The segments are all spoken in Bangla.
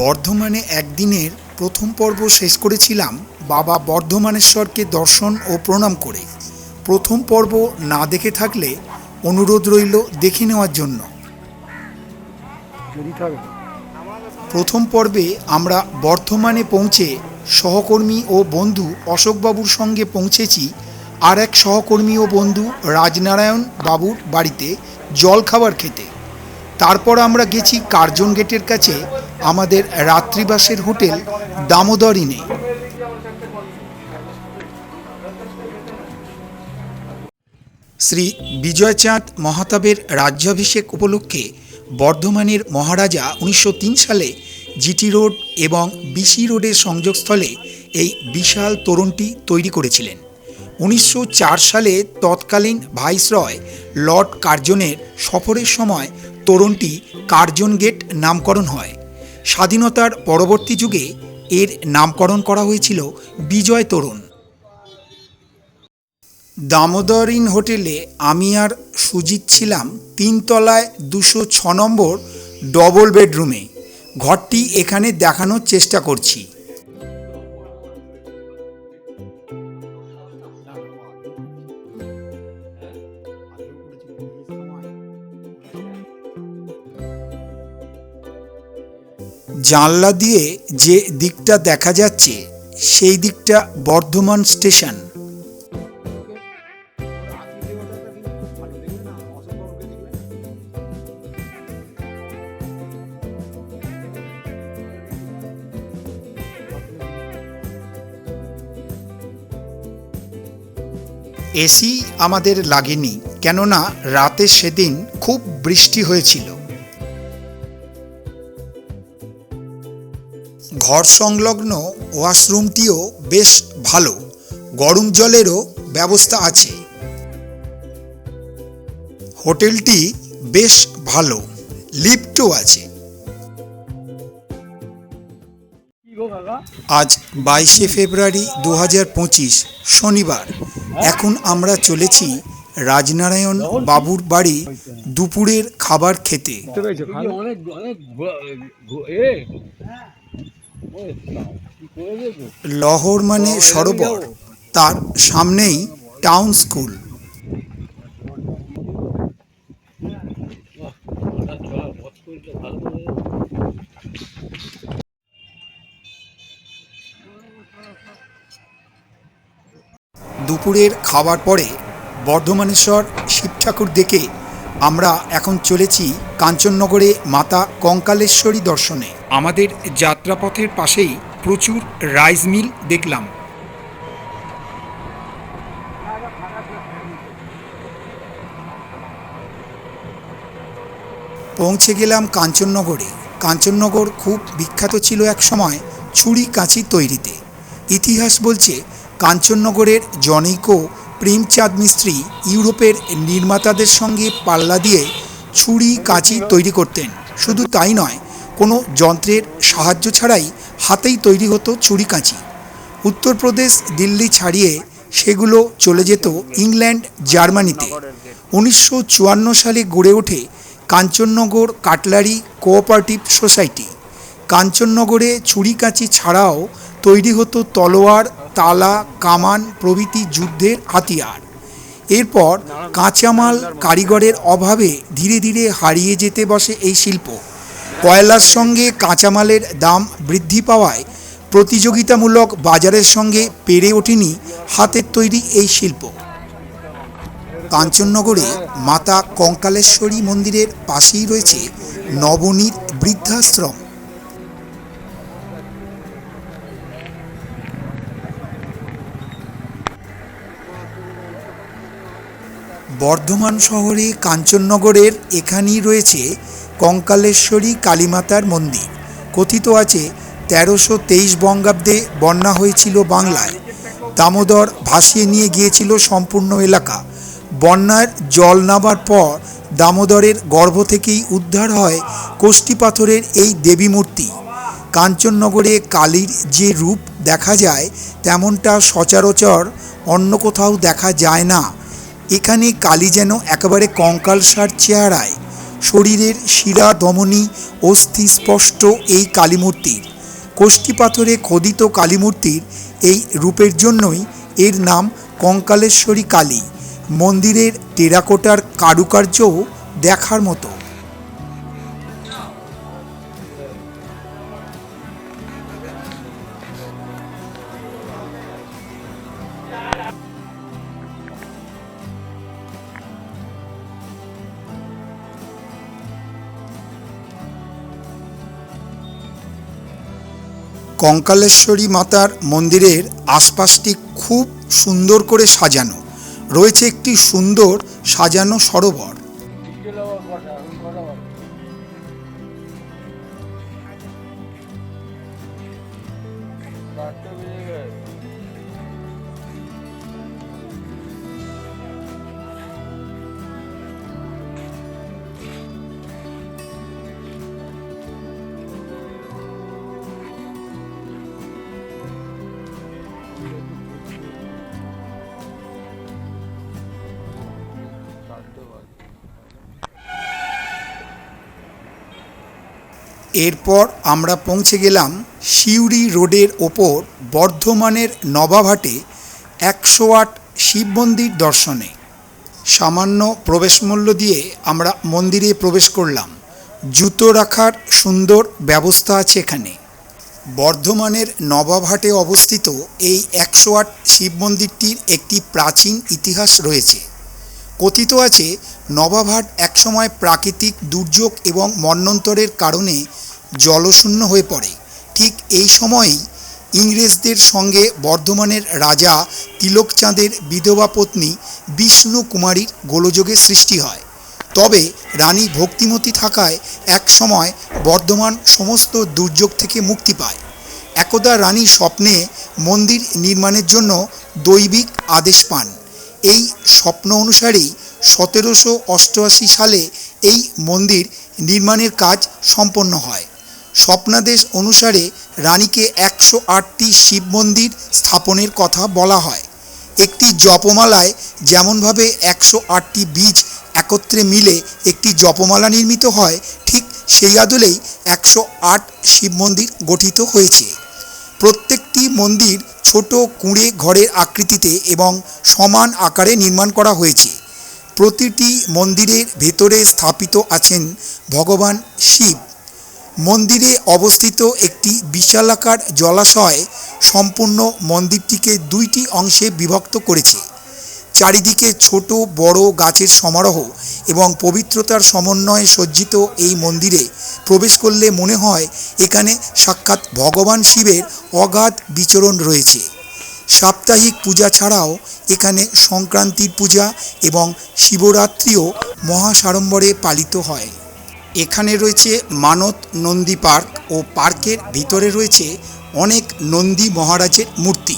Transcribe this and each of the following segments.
বর্ধমানে একদিনের প্রথম পর্ব শেষ করেছিলাম বাবা বর্ধমানেশ্বরকে দর্শন ও প্রণাম করে। প্রথম পর্ব না দেখে থাকলে অনুরোধ রইল দেখে নেওয়ার জন্য। প্রথম পর্বে আমরা বর্ধমানে পৌঁছে সহকর্মী ও বন্ধু অশোকবাবুর সঙ্গে পৌঁছেছি আর এক সহকর্মী ও বন্ধু রাজনারায়ণ বাবুর বাড়িতে জল খাবার খেতে। তারপর আমরা গেছি কার্জন গেটের কাছে আমাদের রাত্রিবাসের হোটেল দামোদর ইনে শ্রী বিজয়চাঁদ মহাতাবের রাজ্যাভিষেক উপলক্ষে বর্ধমানের মহারাজা উনিশশো তিন সালে জিটি রোড এবং বিসি রোডের সংযোগস্থলে এই বিশাল তোরণটি তৈরি করেছিলেন। উনিশশো চার সালে তৎকালীন ভাইসরয় লর্ড কার্জনের সফরের সময় তোরণটি কার্জন গেট নামকরণ হয়। স্বাধীনতার পরবর্তী যুগে এর নামকরণ করা হয়েছিল বিজয় তরুণ। দামোদর ইন হোটেলে আমি আর সুজিত ছিলাম তিনতলায় দুশো ছ নম্বর ডবল বেডরুমে ঘরটি এখানে দেখানোর চেষ্টা করছি। জানলা দিয়ে যে দিকটা দেখা যাচ্ছে, সেই দিকটা বর্ধমান স্টেশন। এসি আমাদের লাগেনি, কেননা রাতে সেদিন খুব বৃষ্টি হয়েছিল। ঘর সংলগ্ন ওয়াশরুমটিও বেশ ভালো। গরম জলেরও ব্যবস্থা আছে। হোটেলটি বেশ ভালো। লিফটও আছে। আজ বাইশে ফেব্রুয়ারি দু হাজার পঁচিশ শনিবার। এখন আমরা চলেছি রাজনারায়ণ বাবুর বাড়ি দুপুরের খাবার খেতে। লহর মানে সরোবর। তার সামনেই টাউন স্কুল দুপুরের খাবার পরে বর্ধমানেশ্বর শিব ঠাকুর দেখে আমরা এখন চলেছি কাঞ্চননগরে মাতা কঙ্কালেশ্বরী দর্শনে। আমাদের যাত্রাপথের পাশেই প্রচুর রাইস মিল দেখলাম। পৌঁছে গেলাম কাঞ্চননগরে। কাঞ্চননগর খুব বিখ্যাত ছিল এক সময় ছুরি কাঁচি তৈরিতে। ইতিহাস বলছে, কাঞ্চননগরের জনৈক প্রেমচাঁদ মিস্ত্রি ইউরোপের নির্মাতাদের সঙ্গে পাল্লা দিয়ে ছুরি কাঁচি তৈরি করতেন। শুধু তাই নয় কোনো যন্ত্রের সাহায্য ছাড়াই হাতেই তৈরি হতো ছুরি কাঁচি উত্তরপ্রদেশ দিল্লি ছাড়িয়ে সেগুলো চলে যেত ইংল্যান্ড, জার্মানিতে। উনিশশো চুয়ান্ন সালে গড়ে ওঠে কাঞ্চননগর কাটলারি কোঅপারেটিভ সোসাইটি। কাঞ্চননগরে ছুরি কাঁচি ছাড়াও তৈরি হতো তলোয়ার, তালা, কামান প্রভৃতি যুদ্ধের হাতিয়ার। এরপর কাঁচামাল কারিগরের অভাবে ধীরে ধীরে হারিয়ে যেতে বসে এই শিল্প। কয়লার সঙ্গে কাঁচামালের দাম বৃদ্ধি পাওয়ায় প্রতিযোগিতামূলক বাজারের সঙ্গে পেরে ওঠেনি হাতের তৈরি এই শিল্প। কাঞ্চননগরে মাতা কঙ্কালেশ্বরী মন্দিরের পাশেই রয়েছে নবনীত বৃদ্ধাশ্রম। বর্ধমান শহরে কাঞ্চননগরের এখানেই রয়েছে কঙ্কালেশ্বরী কালীমাতার মন্দির। কথিত আছে, তেরোশো তেইশ বঙ্গাব্দে বন্যা হয়েছিল বাংলায়। দামোদর ভাসিয়ে নিয়ে গিয়েছিল সম্পূর্ণ এলাকা। বন্যার জল নামার পর দামোদরের গর্ভ থেকেই উদ্ধার হয় কোষ্ঠী পাথরের এই দেবী মূর্তি। কাঞ্চননগরে কালীর যে রূপ দেখা যায়, তেমনটা সচরাচর অন্য কোথাও দেখা যায় না। এখানে কালী যেন একেবারে কঙ্কালসার চেহারায়। শরীরের শিরা দমনী অস্থি স্পষ্ট এই কালীমূর্তির। কোষ্ঠী পাথরে খোদিত কালীমূর্তির এই রূপের জন্যই এর নাম কঙ্কালেশ্বরী কালী। মন্দিরের টেরাকোটার কারুকার্যও দেখার মতো। কঙ্কালেশ্বরী মাতার মন্দিরের আশপাশটি খুব সুন্দর করে সাজানো। রয়েছে একটি সুন্দর সাজানো সরোবর। এরপর আমরা পৌঁছে গেলাম সিউড়ি রোডের ওপর বর্ধমানের নবাবহাটে একশো আট শিব মন্দির দর্শনে। সামান্য প্রবেশমূল্য দিয়ে আমরা মন্দিরে প্রবেশ করলাম। জুতো রাখার সুন্দর ব্যবস্থা আছে এখানে। বর্ধমানের নবাবহাটে অবস্থিত এই একশো আট শিব মন্দিরটির একটি প্রাচীন ইতিহাস রয়েছে। কথিত আছে নবাবহাট একসময় প্রাকৃতিক দুর্যোগ এবং মন্বন্তরের কারণে জলশূন্য হয়ে পড়ে। ঠিক এই সময়েই ইংরেজদের সঙ্গে বর্ধমানের রাজা তিলকচাঁদের বিধবা পত্নী বিষ্ণু কুমারীর গোলযোগের সৃষ্টি হয়। তবে রানী ভক্তিমতী থাকায় একসময় বর্ধমান সমস্ত দুর্যোগ থেকে মুক্তি পায়। একদা রানী স্বপ্নে মন্দির নির্মাণের জন্য দৈবিক আদেশ পান। এই স্বপ্ন অনুসারেই সতেরোশো অষ্টআশি সালে এই মন্দির নির্মাণের কাজ সম্পন্ন হয়। স্বপ্নাদেশ অনুসারে রানীকে একশো আটটি শিব মন্দির স্থাপনের কথা বলা হয়। একটি জপমালায় যেমনভাবে একশো আটটি বীজ একত্রে মিলে একটি জপমালা নির্মিত হয়, ঠিক সেই আদলেই একশো আট শিব মন্দির গঠিত হয়েছে। প্রত্যেকটি মন্দির ছোট কুঁড়ে ঘরের আকৃতিতে এবং সমান আকারে নির্মাণ করা হয়েছে। প্রতিটি মন্দিরের ভেতরে স্থাপিত আছেন ভগবান শিব। মন্দিরে অবস্থিত একটি বিশালাকার জলাশয় সম্পূর্ণ মন্দিরটিকে দুইটি অংশে বিভক্ত করেছে। চারিদিকে ছোট বড় গাছের সমারোহ এবং পবিত্রতার সমন্বয়ে সজ্জিত এই মন্দিরে প্রবেশ করলে মনে হয় এখানে সাক্ষাৎ ভগবান শিবের অগাধ বিচরণ রয়েছে। সাপ্তাহিক পূজা ছাড়াও এখানে সংক্রান্তির পূজা এবং শিবরাত্রিও মহাসাড়ম্বরে পালিত হয়। এখানে রয়েছে মানত নন্দী পার্ক ও পার্কের ভিতরে রয়েছে অনেক নন্দী মহারাজের মূর্তি।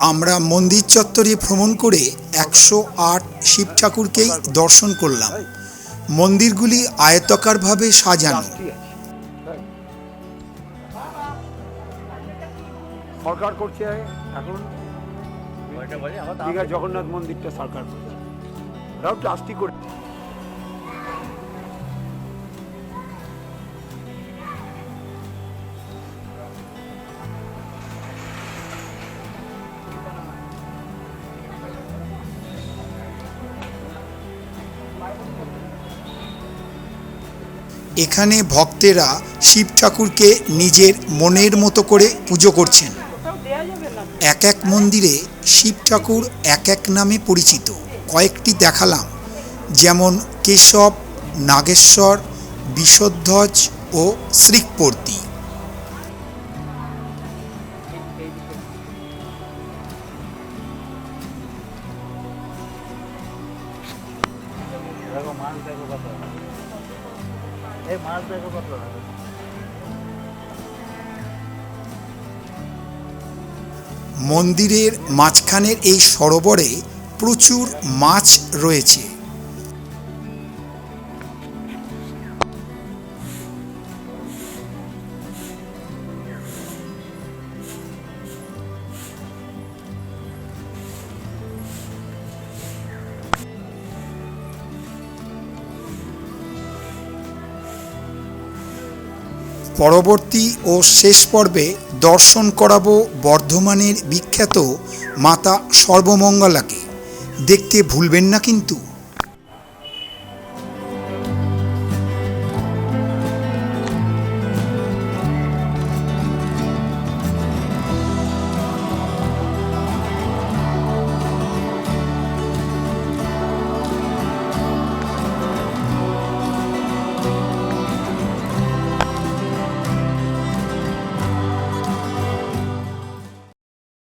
আমরা মন্দির চত্বরে ভ্রমণ করে একশো আট শিব ঠাকুরকেই দর্শন করলাম। মন্দিরগুলি আয়তকারভাবে সাজানো। সরকার করছে এখন দীঘা জগন্নাথ মন্দিরটা সরকার করছে। ওরাও ট্রাস্টি করে। এখানে ভক্তেরা শিব ঠাকুরকে নিজের মনের মতো করে পুজো করছেন। এক এক মন্দিরে শিব ঠাকুর এক এক নামে পরিচিত। কয়েকটি দেখালাম, যেমন কেশব, নাগেশ্বর বিষধ্বজ ও শ্রীকপর্তি। মন্দিরের মাঝখানের এই সরোবরে প্রচুর মাছ রয়েছে। পরবর্তী ও শেষ পর্বে দর্শন করাবো বর্ধমানের বিখ্যাত মাতা সর্বমঙ্গলাকে। দেখতে ভুলবেন না কিন্তু।